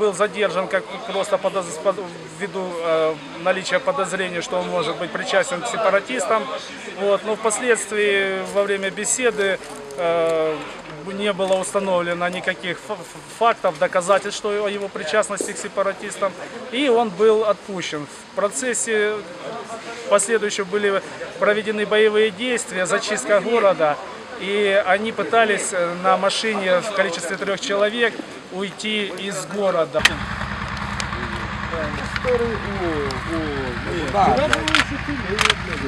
был задержан как просто подоз- под- ввиду э, наличия подозрений, что он может быть причастен к сепаратистам. Вот. Но впоследствии во время беседы э, не было установлено никаких фактов, доказательств, что о его причастности к сепаратистам. И он был отпущен. В процессе последующие были проведены боевые действия, зачистка города. И они пытались э, на машине в количестве трех человек уйти из города.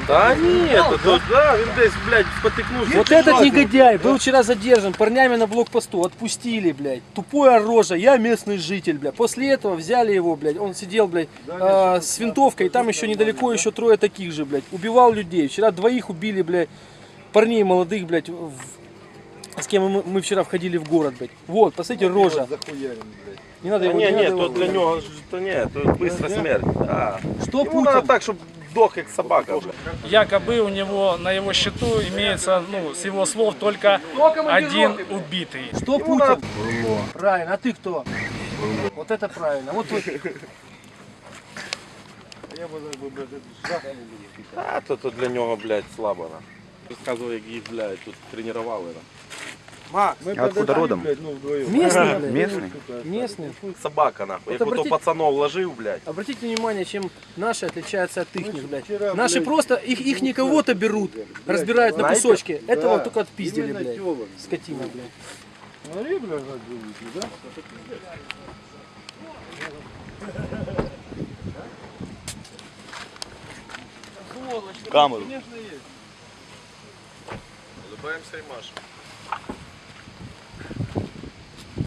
Да, він десь, блядь, спотикнувся. Вот этот негодяй был вчера задержан парнями на блокпосту, отпустили, блядь. Тупое рожа, я местный житель, блядь. После этого взяли его, блядь, он сидел, блядь, э, с винтовкой, и там еще недалеко еще трое таких же, блядь. Убивал людей. Вчера двоих убили, блядь, парней молодых, блядь, в- с кем мы, мы вчера входили в город, блядь. Вот, посмотрите, рожа. Не надо Та его, ні, не ні, надо то его. для нього ж то ні, то бистра смерть. Да. Что Йому Путин? треба так, щоб дох як собака. блядь. Якобы у него на его счету имеется, ну, с его слов, только один убитый. Что Путин? Правильно, а ты кто? Вот это правильно. Вот вы. А, то, то для нього, блядь, слабо. На. Як їх, блядь, тут тренували. На. А откуда родом? Местный, блядь. Местный? Местный. Собака, нахуй. Як ото обратіть- пацанов вложив, блядь. Обратите внимание, чем наши отличаются от их, блядь. Наши просто, их, их не кого-то берут, разбирают на Знаете? кусочки. Этого только отпиздили, блядь. Скотина, блядь. Камеру. Улыбаємося і машемо.